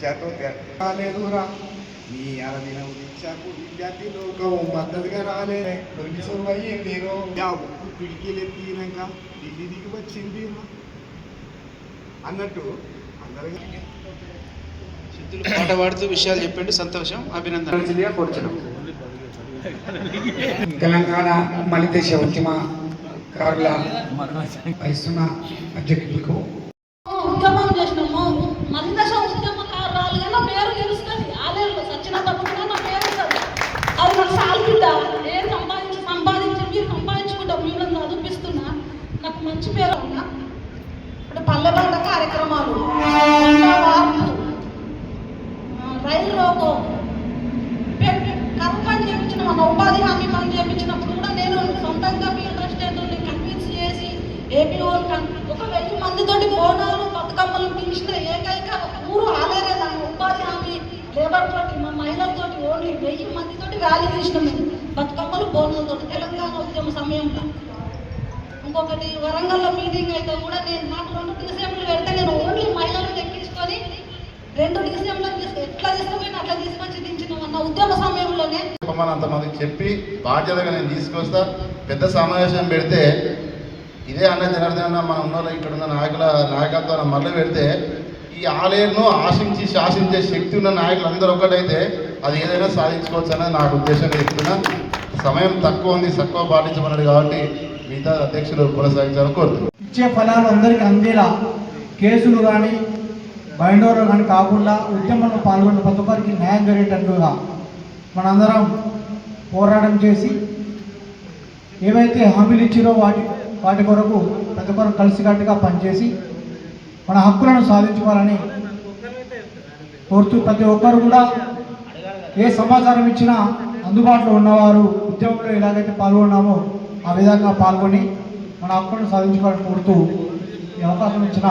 రాలేదురా నీ అరదిన రిక్షాకు విద్యార్థి లోకం మద్దతుగా రాలే తొలిసం అయ్యింది ఉప్పు పిడికిలు ఎత్తినాక ఢిల్లీ దిగి వచ్చింది అన్నట్టు అందరూ పాట పాడుతూ విషయాలు చెప్పండి. సంతోషం అభినందన. తెలంగాణ మలిదేశ ఉద్యమ కారుల వహిస్తున్న అధ్యక్షులకు ఉద్యమం చేసినాము మందశ ఉద్యమకారురాలుగా నా పేరు తెలుస్తుంది ఆలేరు సచిన తప్పుగా నా పేరు ఉంటుంది అది నాకు సాల్పిడ్డ ఏం సంపాదించి సంపాదించి మీరు సంపాదించుకుంటా మీరు చదివిస్తున్నా నాకు మంచి పేరు ఉన్నా ఇప్పుడు పల్లెబాట కార్యక్రమాలు. రైలు రోకో కర్మని చేపించిన చేయించిన మన ఉపాధి హామీ పని చేయించినప్పుడు కూడా నేను సొంతంగా ఫీల్డ్ అసిస్టెంట్ని కన్విన్స్ చేసి ఏపీఓ ఒక వెయ్యి మందితోటి బోనాలు బతుకమ్మలు పిలిచిన ఏకైక ఊరు ఆలేరే దాన్ని ఉపాధి హామీ లేబర్ తోటి మా మహిళలతోటి ఓన్లీ వెయ్యి మందితోటి ర్యాలీ తీసినాం బతుకమ్మలు బోనాలతోటి తెలంగాణ ఉద్యమ సమయంలో. ఇంకొకటి వరంగల్లో మీటింగ్ అయితే కూడా నేను నాకు రెండు డిసెంబర్లు పెడితే నేను ఓన్లీ మహిళలను ఎక్కించుకొని రెండు డిసెంబర్లు తీసుకు ఎట్లా తీసుకుపోయినా అట్లా తీసుకొచ్చి దించిన అన్న ఉద్యమ సమయంలోనే. చెప్పమని అంతమందికి చెప్పి బాధ్యతగా నేను తీసుకొస్తా. పెద్ద సమావేశం పెడితే ఇదే అన్న జనార్దన మన ఉన్న ఇక్కడ ఉన్న నాయకుల నాయకత్వాన్ని మళ్ళీ పెడితే ఈ ఆలయంను ఆశించి శాసించే శక్తి ఉన్న నాయకులు అందరూ ఒకటైతే అది ఏదైనా సాధించుకోవచ్చు అనేది నాకు ఉద్దేశంగా చెప్తున్నా. సమయం తక్కువ ఉంది తక్కువ పాటించమన్నాడు కాబట్టి మిగతా అధ్యక్షులు కొనసాగించాలని కోరుతున్నాను ఇచ్చే ఫలాలు అందరికీ అందేలా కేసులు కానీ బైండోర్లు కానీ కాకుండా ఉద్యమంలో పాల్గొన్న ప్రతి ఒక్కరికి న్యాయం జరిగేటట్లుగా మనందరం పోరాటం చేసి ఏవైతే హామీలు ఇచ్చిరో వాటి వాటి కొరకు ప్రతి ఒక్కరు కలిసికట్టుగా పనిచేసి మన హక్కులను సాధించుకోవాలని కోరుతూ ప్రతి ఒక్కరు కూడా ఏ సమాచారం ఇచ్చినా అందుబాటులో ఉన్నవారు ఉద్యమంలో ఎలాగైతే పాల్గొన్నామో ఆ విధంగా పాల్గొని మన హక్కులను సాధించుకోవాలని కోరుతూ ఈ అవకాశం ఇచ్చిన